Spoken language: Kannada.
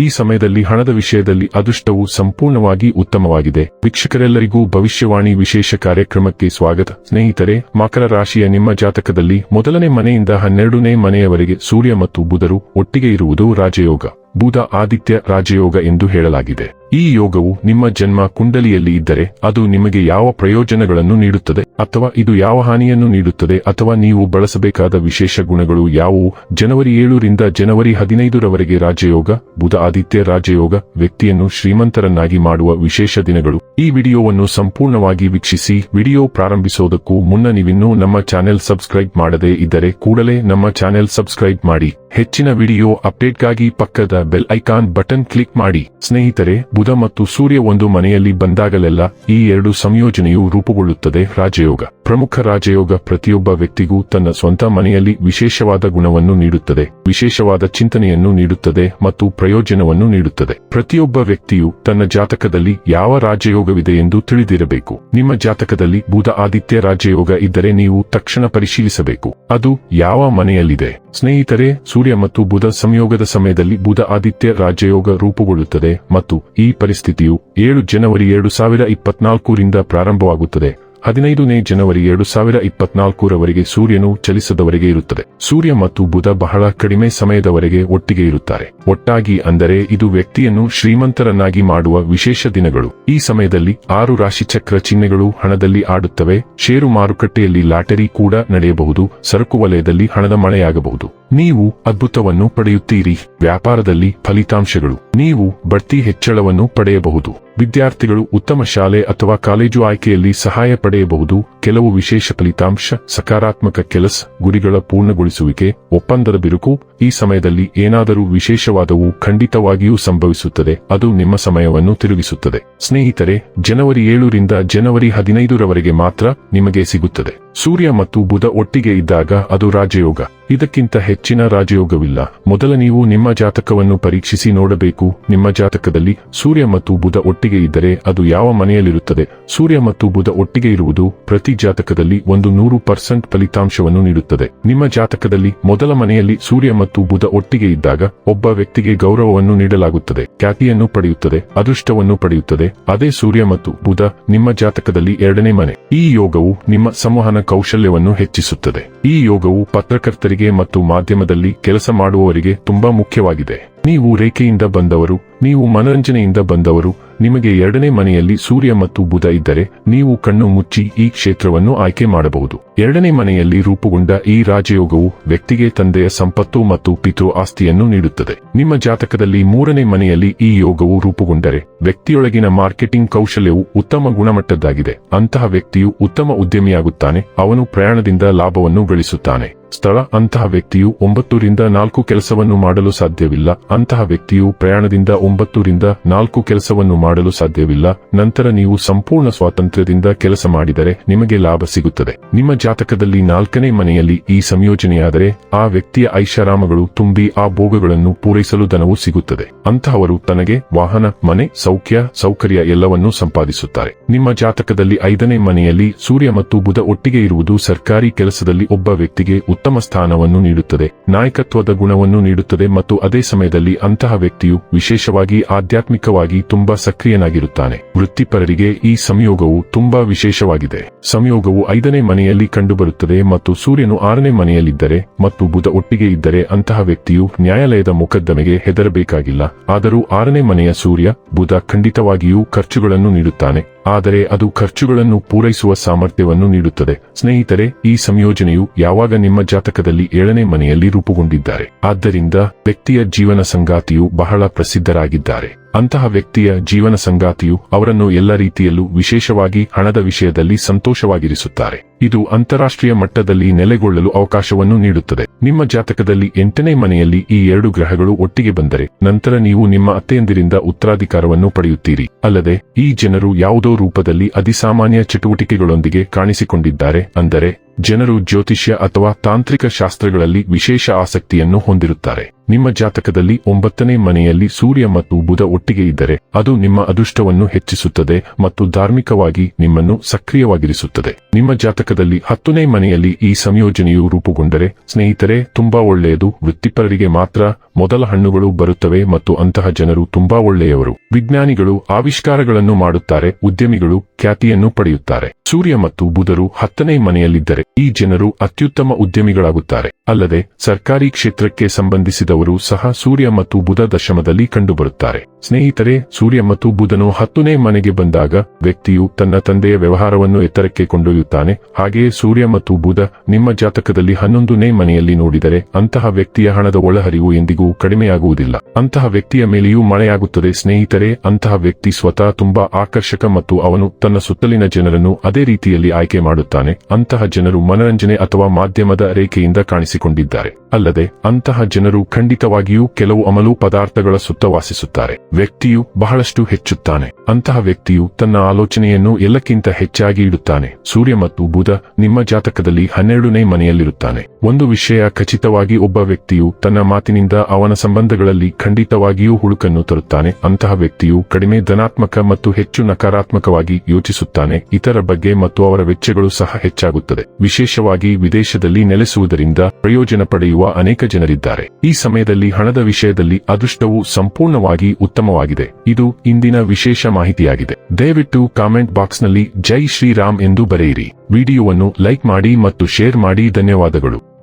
ಈ ಸಮಯದಲ್ಲಿ ಹಣದ ವಿಷಯದಲ್ಲಿ ಅದೃಷ್ಟವು ಸಂಪೂರ್ಣವಾಗಿ ಉತ್ತಮವಾಗಿದೆ. ವೀಕ್ಷಕರೆಲ್ಲರಿಗೂ ಭವಿಷ್ಯವಾಣಿ ವಿಶೇಷ ಕಾರ್ಯಕ್ರಮಕ್ಕೆ ಸ್ವಾಗತ. ಸ್ನೇಹಿತರೆ, ಮಕರ ರಾಶಿಯ ನಿಮ್ಮ ಜಾತಕದಲ್ಲಿ ಮೊದಲನೇ ಮನೆಯಿಂದ ಹನ್ನೆರಡನೇ ಮನೆಯವರೆಗೆ ಸೂರ್ಯ ಮತ್ತು ಬುಧರು ಒಟ್ಟಿಗೆ ಇರುವುದು ರಾಜಯೋಗ. ಬುಧ ಆದಿತ್ಯ ರಾಜಯೋಗ ಎಂದು ಹೇಳಲಾಗಿದೆ. ಈ ಯೋಗವು ನಿಮ್ಮ ಜನ್ಮ ಕುಂಡಲಿಯಲ್ಲಿ ಇದ್ದರೆ ಅದು ನಿಮಗೆ ಯಾವ ಪ್ರಯೋಜನಗಳನ್ನು ನೀಡುತ್ತದೆ ಅಥವಾ ಇದು ಯಾವ ಹಾನಿಯನ್ನು ನೀಡುತ್ತದೆ ಅಥವಾ ನೀವು ಬಳಸಬೇಕಾದ ವಿಶೇಷ ಗುಣಗಳು ಯಾವುವು? ಜನವರಿ ಏಳರಿಂದ ಜನವರಿ ಹದಿನೈದರವರೆಗೆ ರಾಜಯೋಗ, ಬುಧ ಆದಿತ್ಯ ರಾಜಯೋಗ ವ್ಯಕ್ತಿಯನ್ನು ಶ್ರೀಮಂತರನ್ನಾಗಿ ಮಾಡುವ ವಿಶೇಷ ದಿನಗಳು. ಈ ವಿಡಿಯೋವನ್ನು ಸಂಪೂರ್ಣವಾಗಿ ವೀಕ್ಷಿಸಿ, ವಿಡಿಯೋ ಪ್ರಾರಂಭಿಸೋದಕ್ಕೂ ಮುನ್ನ ನೀವಿನ್ನೂ ನಮ್ಮ ಚಾನೆಲ್ ಸಬ್ಸ್ಕ್ರೈಬ್ ಮಾಡದೇ ಇದ್ದರೆ ಕೂಡಲೇ ನಮ್ಮ ಚಾನೆಲ್ ಸಬ್ಸ್ಕ್ರೈಬ್ ಮಾಡಿ. ಹೆಚ್ಚಿನ ವಿಡಿಯೋ ಅಪ್ಡೇಟ್ಗಾಗಿ ಪಕ್ಕದ ಬೆಲ್ ಐಕಾನ್ ಬಟನ್ ಕ್ಲಿಕ್ ಮಾಡಿ. ಸ್ನೇಹಿತರೆ, ಬುಧ ಮತ್ತು ಸೂರ್ಯ ಒಂದು ಮನೆಯಲ್ಲಿ ಬಂದಾಗಲೆಲ್ಲ ಈ ಎರಡು ಸಂಯೋಜನೆಯು ರೂಪುಗೊಳ್ಳುತ್ತದೆ. ರಾಜಯೋಗ. ಪ್ರಮುಖ ರಾಜಯೋಗ ಪ್ರತಿಯೊಬ್ಬ ವ್ಯಕ್ತಿಗೂ ತನ್ನ ಸ್ವಂತ ಮನೆಯಲ್ಲಿ ವಿಶೇಷವಾದ ಗುಣವನ್ನು ನೀಡುತ್ತದೆ, ವಿಶೇಷವಾದ ಚಿಂತನೆಯನ್ನು ನೀಡುತ್ತದೆ ಮತ್ತು ಪ್ರಯೋಜನವನ್ನು ನೀಡುತ್ತದೆ. ಪ್ರತಿಯೊಬ್ಬ ವ್ಯಕ್ತಿಯು ತನ್ನ ಜಾತಕದಲ್ಲಿ ಯಾವ ರಾಜಯೋಗವಿದೆ ಎಂದು ತಿಳಿದಿರಬೇಕು. ನಿಮ್ಮ ಜಾತಕದಲ್ಲಿ ಬುಧ ಆದಿತ್ಯ ರಾಜಯೋಗ ಇದ್ದರೆ ನೀವು ತಕ್ಷಣ ಪರಿಶೀಲಿಸಬೇಕು. ಅದು ಯಾವ ಮನೆಯಲ್ಲಿದೆ? ಸ್ನೇಹಿತರೆ, ಸೂರ್ಯ ಮತ್ತು ಬುಧ ಸಂಯೋಗದ ಸಮಯದಲ್ಲಿ ಬುಧ ಆದಿತ್ಯ ರಾಜಯೋಗ ರೂಪುಗೊಳ್ಳುತ್ತದೆ ಮತ್ತು ಈ ಪರಿಸ್ಥಿತಿಯು ಏಳು ಜನವರಿ ಎರಡು ಸಾವಿರ ಇಪ್ಪತ್ನಾಲ್ಕರಿಂದ ಪ್ರಾರಂಭವಾಗುತ್ತದೆ. ಹದಿನೈದನೇ ಜನವರಿ ಎರಡು ಸಾವಿರ ಇಪ್ಪತ್ನಾಲ್ಕರವರೆಗೆ ಸೂರ್ಯನು ಚಲಿಸದವರೆಗೆ ಇರುತ್ತದೆ. ಸೂರ್ಯ ಮತ್ತು ಬುಧ ಬಹಳ ಕಡಿಮೆ ಸಮಯದವರೆಗೆ ಒಟ್ಟಿಗೆ ಇರುತ್ತಾರೆ. ಒಟ್ಟಾಗಿ ಅಂದರೆ ಇದು ವ್ಯಕ್ತಿಯನ್ನು ಶ್ರೀಮಂತರನ್ನಾಗಿ ಮಾಡುವ ವಿಶೇಷ ದಿನಗಳು. ಈ ಸಮಯದಲ್ಲಿ ಆರು ರಾಶಿಚಕ್ರ ಚಿಹ್ನೆಗಳು ಹಣದಲ್ಲಿ ಆಡುತ್ತವೆ. ಷೇರು ಮಾರುಕಟ್ಟೆಯಲ್ಲಿ ಲಾಟರಿ ಕೂಡ ನಡೆಯಬಹುದು. ಸರಕು ವಲಯದಲ್ಲಿ ಹಣದ ಮಳೆಯಾಗಬಹುದು. ನೀವು ಅದ್ಭುತವನ್ನು ಪಡೆಯುತ್ತೀರಿ. ವ್ಯಾಪಾರದಲ್ಲಿ ಫಲಿತಾಂಶಗಳು. ನೀವು ಬಡ್ತಿ ಹೆಚ್ಚಳವನ್ನು ಪಡೆಯಬಹುದು. ವಿದ್ಯಾರ್ಥಿಗಳು ಉತ್ತಮ ಶಾಲೆ ಅಥವಾ ಕಾಲೇಜು ಆಯ್ಕೆಯಲ್ಲಿ ಸಹಾಯ ಪಡೆಯಬಹುದು ಪಡೆಯಬಹುದು. ಕೆಲವು ವಿಶೇಷ ಫಲಿತಾಂಶ, ಸಕಾರಾತ್ಮಕ ಕೆಲಸ, ಗುರಿಗಳ ಪೂರ್ಣಗೊಳಿಸುವಿಕೆ, ಒಪ್ಪಂದದ ಬಿರುಕು, ಈ ಸಮಯದಲ್ಲಿ ಏನಾದರೂ ವಿಶೇಷವಾದವು ಖಂಡಿತವಾಗಿಯೂ ಸಂಭವಿಸುತ್ತದೆ, ಅದು ನಿಮ್ಮ ಸಮಯವನ್ನು ತಿರುಗಿಸುತ್ತದೆ. ಸ್ನೇಹಿತರೆ, ಜನವರಿ ಏಳರಿಂದ ಜನವರಿ ಹದಿನೈದರವರೆಗೆ ಮಾತ್ರ ನಿಮಗೆ ಸಿಗುತ್ತದೆ. ಸೂರ್ಯ ಮತ್ತು ಬುಧ ಒಟ್ಟಿಗೆ ಇದ್ದಾಗ ಅದು ರಾಜಯೋಗ. ಇದಕ್ಕಿಂತ ಹೆಚ್ಚಿನ ರಾಜಯೋಗವಿಲ್ಲ. ಮೊದಲ ನೀವು ನಿಮ್ಮ ಜಾತಕವನ್ನು ಪರೀಕ್ಷಿಸಿ ನೋಡಬೇಕು. ನಿಮ್ಮ ಜಾತಕದಲ್ಲಿ ಸೂರ್ಯ ಮತ್ತು ಬುಧ ಒಟ್ಟಿಗೆ ಇದ್ದರೆ ಅದು ಯಾವ ಮನೆಯಲ್ಲಿರುತ್ತದೆ? ಸೂರ್ಯ ಮತ್ತು ಬುಧ ಒಟ್ಟಿಗೆ ಇರುವುದು ಪ್ರತಿ ಜಾತಕದಲ್ಲಿ ಒಂದು ನೂರು ಪರ್ಸೆಂಟ್ ಫಲಿತಾಂಶವನ್ನು ನೀಡುತ್ತದೆ. ನಿಮ್ಮ ಜಾತಕದಲ್ಲಿ ಮೊದಲ ಮನೆಯಲ್ಲಿ ಸೂರ್ಯ ಮತ್ತು ಬುಧ ಒಟ್ಟಿಗೆ ಇದ್ದಾಗ ಒಬ್ಬ ವ್ಯಕ್ತಿಗೆ ಗೌರವವನ್ನು ನೀಡಲಾಗುತ್ತದೆ. ಖ್ಯಾತಿಯನ್ನು ಪಡೆಯುತ್ತದೆ, ಅದೃಷ್ಟವನ್ನು ಪಡೆಯುತ್ತದೆ. ಅದೇ ಸೂರ್ಯ ಮತ್ತು ಬುಧ ನಿಮ್ಮ ಜಾತಕದಲ್ಲಿ ಎರಡನೇ ಮನೆ. ಈ ಯೋಗವು ನಿಮ್ಮ ಸಂವಹನ ಕೌಶಲ್ಯವನ್ನು ಹೆಚ್ಚಿಸುತ್ತದೆ. ಈ ಯೋಗವು ಪತ್ರಕರ್ತರಿಗೆ ಮತ್ತು ಮಾಧ್ಯಮದಲ್ಲಿ ಕೆಲಸ ಮಾಡುವವರಿಗೆ ತುಂಬಾ ಮುಖ್ಯವಾಗಿದೆ. ನೀವು ರೇಖೆಯಿಂದ ಬಂದವರು, ನೀವು ಮನರಂಜನೆಯಿಂದ ಬಂದವರು ನಿಮಗೆ ಎರಡನೇ ಮನೆಯಲ್ಲಿ ಸೂರ್ಯ ಮತ್ತು ಬುಧ ಇದ್ದರೆ ನೀವು ಕಣ್ಣು ಮುಚ್ಚಿ ಈ ಕ್ಷೇತ್ರವನ್ನು ಆಯ್ಕೆ ಮಾಡಬಹುದು. ಎರಡನೇ ಮನೆಯಲ್ಲಿ ರೂಪುಗೊಂಡ ಈ ರಾಜಯೋಗವು ವ್ಯಕ್ತಿಗೆ ತಂದೆಯ ಸಂಪತ್ತು ಮತ್ತು ಪಿತೃ ಆಸ್ತಿಯನ್ನು ನೀಡುತ್ತದೆ. ನಿಮ್ಮ ಜಾತಕದಲ್ಲಿ ಮೂರನೇ ಮನೆಯಲ್ಲಿ ಈ ಯೋಗವು ರೂಪುಗೊಂಡರೆ ವ್ಯಕ್ತಿಯೊಳಗಿನ ಮಾರ್ಕೆಟಿಂಗ್ ಕೌಶಲ್ಯವು ಉತ್ತಮ ಗುಣಮಟ್ಟದ್ದಾಗಿದೆ. ಅಂತಹ ವ್ಯಕ್ತಿಯು ಉತ್ತಮ ಉದ್ಯಮಿಯಾಗುತ್ತಾನೆ, ಅವನು ಪ್ರಯಾಣದಿಂದ ಲಾಭವನ್ನು ಗಳಿಸುತ್ತಾನೆ. ಸ್ಥಳ, ಅಂತಹ ವ್ಯಕ್ತಿಯು ಒಂಬತ್ತರಿಂದ ನಾಲ್ಕು ಕೆಲಸವನ್ನು ಮಾಡಲು ಸಾಧ್ಯವಿಲ್ಲ. ಅಂತಹ ವ್ಯಕ್ತಿಯು ಪ್ರಯಾಣದಿಂದ ಒಂಬತ್ತರಿಂದ ನಾಲ್ಕು ಕೆಲಸವನ್ನು ಮಾಡಲು ಸಾಧ್ಯವಿಲ್ಲ. ನಂತರ ನೀವು ಸಂಪೂರ್ಣ ಸ್ವಾತಂತ್ರ್ಯದಿಂದ ಕೆಲಸ ಮಾಡಿದರೆ ನಿಮಗೆ ಲಾಭ ಸಿಗುತ್ತದೆ. ನಿಮ್ಮ ಜಾತಕದಲ್ಲಿ ನಾಲ್ಕನೇ ಮನೆಯಲ್ಲಿ ಈ ಸಂಯೋಜನೆಯಾದರೆ, ಆ ವ್ಯಕ್ತಿಯ ಐಷಾರಾಮಗಳು ತುಂಬಿ ಆ ಭೋಗಗಳನ್ನು ಪೂರೈಸಲು ಧನವು ಸಿಗುತ್ತದೆ. ಅಂತಹವರು ತನಗೆ ವಾಹನ, ಮನೆ, ಸೌಖ್ಯ, ಸೌಕರ್ಯ ಎಲ್ಲವನ್ನೂ ಸಂಪಾದಿಸುತ್ತಾರೆ. ನಿಮ್ಮ ಜಾತಕದಲ್ಲಿ ಐದನೇ ಮನೆಯಲ್ಲಿ ಸೂರ್ಯ ಮತ್ತು ಬುಧ ಒಟ್ಟಿಗೆ ಇರುವುದು ಸರ್ಕಾರಿ ಕೆಲಸದಲ್ಲಿ ಒಬ್ಬ ವ್ಯಕ್ತಿಗೆ ಸ್ಥಾನವನ್ನು ನೀಡುತ್ತದೆ, ನಾಯಕತ್ವದ ಗುಣವನ್ನು ನೀಡುತ್ತದೆ ಮತ್ತು ಅದೇ ಸಮಯದಲ್ಲಿ ಅಂತಹ ವ್ಯಕ್ತಿಯು ವಿಶೇಷವಾಗಿ ಆಧ್ಯಾತ್ಮಿಕವಾಗಿ ತುಂಬಾ ಸಕ್ರಿಯನಾಗಿರುತ್ತಾನೆ. ವೃತ್ತಿಪರರಿಗೆ ಈ ಸಂಯೋಗವು ತುಂಬಾ ವಿಶೇಷವಾಗಿದೆ. ಸಂಯೋಗವು ಐದನೇ ಮನೆಯಲ್ಲಿ ಕಂಡುಬರುತ್ತದೆ ಮತ್ತು ಸೂರ್ಯನು ಆರನೇ ಮನೆಯಲ್ಲಿದ್ದರೆ ಮತ್ತು ಬುಧ ಒಟ್ಟಿಗೆ ಇದ್ದರೆ ಅಂತಹ ವ್ಯಕ್ತಿಯು ನ್ಯಾಯಾಲಯದ ಮೊಕದ್ದಮೆಗೆ ಹೆದರಬೇಕಾಗಿಲ್ಲ. ಆದರೂ ಆರನೇ ಮನೆಯ ಸೂರ್ಯ, ಬುಧ ಖಂಡಿತವಾಗಿಯೂ ಖರ್ಚುಗಳನ್ನು ನೀಡುತ್ತಾನೆ. ಆದರೆ ಅದು ಖರ್ಚುಗಳನ್ನು ಪೂರೈಸುವ ಸಾಮರ್ಥ್ಯವನ್ನು ನೀಡುತ್ತದೆ. ಸ್ನೇಹಿತರೆ, ಈ ಸಂಯೋಜನೆಯು ಯಾವಾಗ ನಿಮ್ಮ ಜಾತಕದಲ್ಲಿ ಏಳನೇ ಮನೆಯಲ್ಲಿ ರೂಪುಗೊಂಡಿದ್ದಾರೆ. ಆದ್ದರಿಂದ ವ್ಯಕ್ತಿಯ ಜೀವನ ಸಂಗಾತಿಯು ಬಹಳ ಪ್ರಸಿದ್ಧರಾಗಿದ್ದಾರೆ. ಅಂತಹ ವ್ಯಕ್ತಿಯ ಜೀವನ ಸಂಗಾತಿಯು ಅವರನ್ನು ಎಲ್ಲ ರೀತಿಯಲ್ಲೂ ವಿಶೇಷವಾಗಿ ಹಣದ ವಿಷಯದಲ್ಲಿ ಸಂತೋಷವಾಗಿರಿಸುತ್ತಾರೆ. ಇದು ಅಂತಾರಾಷ್ಟ್ರೀಯ ಮಟ್ಟದಲ್ಲಿ ನೆಲೆಗೊಳ್ಳಲು ಅವಕಾಶವನ್ನು ನೀಡುತ್ತದೆ. ನಿಮ್ಮ ಜಾತಕದಲ್ಲಿ ಎಂಟನೇ ಮನೆಯಲ್ಲಿ ಈ ಎರಡು ಗ್ರಹಗಳು ಒಟ್ಟಿಗೆ ಬಂದರೆ ನಂತರ ನೀವು ನಿಮ್ಮ ಅತ್ತೆಯಂದಿರಿಂದ ಉತ್ತರಾಧಿಕಾರವನ್ನು ಪಡೆಯುತ್ತೀರಿ. ಅಲ್ಲದೆ, ಈ ಜನರು ಯಾವುದೋ ರೂಪದಲ್ಲಿ ಅಧಿಸಾಮಾನ್ಯ ಚಟುವಟಿಕೆಗಳೊಂದಿಗೆ ಕಾಣಿಸಿಕೊಂಡಿದ್ದಾರೆ ಅಂದರೆ, ಜನರು ಜ್ಯೋತಿಷ್ಯ ಅಥವಾ ತಾಂತ್ರಿಕ ಶಾಸ್ತ್ರಗಳಲ್ಲಿ ವಿಶೇಷ ಆಸಕ್ತಿಯನ್ನು ಹೊಂದಿರುತ್ತಾರೆ. ನಿಮ್ಮ ಜಾತಕದಲ್ಲಿ ಒಂಬತ್ತನೇ ಮನೆಯಲ್ಲಿ ಸೂರ್ಯ ಮತ್ತು ಬುಧ ಒಟ್ಟಿಗೆ ಇದ್ದರೆ ಅದು ನಿಮ್ಮ ಅದೃಷ್ಟವನ್ನು ಹೆಚ್ಚಿಸುತ್ತದೆ ಮತ್ತು ಧಾರ್ಮಿಕವಾಗಿ ನಿಮ್ಮನ್ನು ಸಕ್ರಿಯವಾಗಿರಿಸುತ್ತದೆ. ನಿಮ್ಮ ಜಾತಕದಲ್ಲಿ ಹತ್ತನೇ ಮನೆಯಲ್ಲಿ ಈ ಸಂಯೋಜನೆಯು ರೂಪುಗೊಂಡರೆ, ಸ್ನೇಹಿತರೆ, ತುಂಬಾ ಒಳ್ಳೆಯದು. ವೃತ್ತಿಪರರಿಗೆ ಮಾತ್ರ ಮೊದಲ ಹಣ್ಣುಗಳು ಬರುತ್ತವೆ ಮತ್ತು ಅಂತಹ ಜನರು ತುಂಬಾ ಒಳ್ಳೆಯವರು. ವಿಜ್ಞಾನಿಗಳು ಆವಿಷ್ಕಾರಗಳನ್ನು ಮಾಡುತ್ತಾರೆ, ಉದ್ಯಮಿಗಳು ಖ್ಯಾತಿಯನ್ನು ಪಡೆಯುತ್ತಾರೆ. ಸೂರ್ಯ ಮತ್ತು ಬುಧರು ಹತ್ತನೇ ಮನೆಯಲ್ಲಿದ್ದರೆ ಈ ಜನರು ಅತ್ಯುತ್ತಮ ಉದ್ಯಮಿಗಳಾಗುತ್ತಾರೆ. ಅಲ್ಲದೆ ಸರ್ಕಾರಿ ಕ್ಷೇತ್ರಕ್ಕೆ ಸಂಬಂಧಿಸಿದವರು ಸಹ ಸೂರ್ಯ ಮತ್ತು ಬುಧ ದಶಮದಲ್ಲಿ ಕಂಡುಬರುತ್ತಾರೆ. ಸ್ನೇಹಿತರೆ, ಸೂರ್ಯ ಮತ್ತು ಬುಧನು ಹತ್ತನೇ ಮನೆಗೆ ಬಂದಾಗ ವ್ಯಕ್ತಿಯು ತನ್ನ ತಂದೆಯ ವ್ಯವಹಾರವನ್ನು ಎತ್ತರಕ್ಕೆ ಕೊಂಡೊಯ್ಯುತ್ತಾನೆ. ಹಾಗೆಯೇ ಸೂರ್ಯ ಮತ್ತು ಬುಧ ನಿಮ್ಮ ಜಾತಕದಲ್ಲಿ ಹನ್ನೊಂದನೇ ಮನೆಯಲ್ಲಿ ನೋಡಿದರೆ ಅಂತಹ ವ್ಯಕ್ತಿಯ ಹಣದ ಒಳಹರಿವು ಎಂದಿಗೂ ಕಡಿಮೆಯಾಗುವುದಿಲ್ಲ. ಅಂತಹ ವ್ಯಕ್ತಿಯ ಮೇಲೆಯೂ ಮಳೆಯಾಗುತ್ತದೆ. ಸ್ನೇಹಿತರೆ, ಅಂತಹ ವ್ಯಕ್ತಿ ಸ್ವತಃ ತುಂಬಾ ಆಕರ್ಷಕ ಮತ್ತು ಅವನು ತನ್ನ ಸುತ್ತಲಿನ ಜನರನ್ನು ಅದೇ ರೀತಿಯಲ್ಲಿ ಆಯ್ಕೆ ಮಾಡುತ್ತಾನೆ. ಅಂತಹ ಜನರು ಮನರಂಜನೆ ಅಥವಾ ಮಾಧ್ಯಮದ ರೇಖೆಯಿಂದ ಕಾಣಿಸಿಕೊಂಡಿದ್ದಾರೆ. ಅಲ್ಲದೆ, ಅಂತಹ ಜನರು ಖಂಡಿತವಾಗಿಯೂ ಕೆಲವು ಅಮಲು ಪದಾರ್ಥಗಳ ಸುತ್ತ ವಾಸಿಸುತ್ತಾರೆ. ವ್ಯಕ್ತಿಯು ಬಹಳಷ್ಟು ಹೆಚ್ಚುತ್ತಾನೆ. ಅಂತಹ ವ್ಯಕ್ತಿಯು ತನ್ನ ಆಲೋಚನೆಯನ್ನು ಎಲ್ಲಕ್ಕಿಂತ ಹೆಚ್ಚಾಗಿ ಇಡುತ್ತಾನೆ. ಸೂರ್ಯ ಮತ್ತು ಬುಧ ನಿಮ್ಮ ಜಾತಕದಲ್ಲಿ ಹನ್ನೆರಡನೇ ಮನೆಯಲ್ಲಿರುತ್ತಾನೆ. ಒಂದು ವಿಷಯ ಖಚಿತವಾಗಿ ಒಬ್ಬ ವ್ಯಕ್ತಿಯು ತನ್ನ ಮಾತಿನಿಂದ ಅವನ ಸಂಬಂಧಗಳಲ್ಲಿ ಖಂಡಿತವಾಗಿಯೂ ಹುಳುಕನ್ನು ತರುತ್ತಾನೆ. ಅಂತಹ ವ್ಯಕ್ತಿಯು ಕಡಿಮೆ ಧನಾತ್ಮಕ ಮತ್ತು ಹೆಚ್ಚು ನಕಾರಾತ್ಮಕವಾಗಿ ಯೋಚಿಸುತ್ತಾನೆ. ಇತರ ಬಗ್ಗೆ ಮತ್ತು ಅವರ ವೆಚ್ಚಗಳು ಸಹ ಹೆಚ್ಚಾಗುತ್ತದೆ. ವಿಶೇಷವಾಗಿ ವಿದೇಶದಲ್ಲಿ ನೆಲೆಸುವುದರಿಂದ ಪ್ರಯೋಜನ ಪಡೆಯುವ ಅನೇಕ ಜನರಿದ್ದಾರೆ. ಈ ಸಮಯದಲ್ಲಿ ಹಣದ ವಿಷಯದಲ್ಲಿ ಅದೃಷ್ಟವು ಸಂಪೂರ್ಣವಾಗಿ ಉತ್ತಮವಾಗಿದೆ. ಇದು ಇಂದಿನ ವಿಶೇಷ ಮಾಹಿತಿಯಾಗಿದೆ. ದಯವಿಟ್ಟು ಕಾಮೆಂಟ್ ಬಾಕ್ಸ್ನಲ್ಲಿ ಜೈ ಶ್ರೀರಾಮ್ ಎಂದು ಬರೆಯಿರಿ. ವಿಡಿಯೋವನ್ನು ಲೈಕ್ ಮಾಡಿ ಮತ್ತು ಶೇರ್ ಮಾಡಿ. ಧನ್ಯವಾದಗಳು.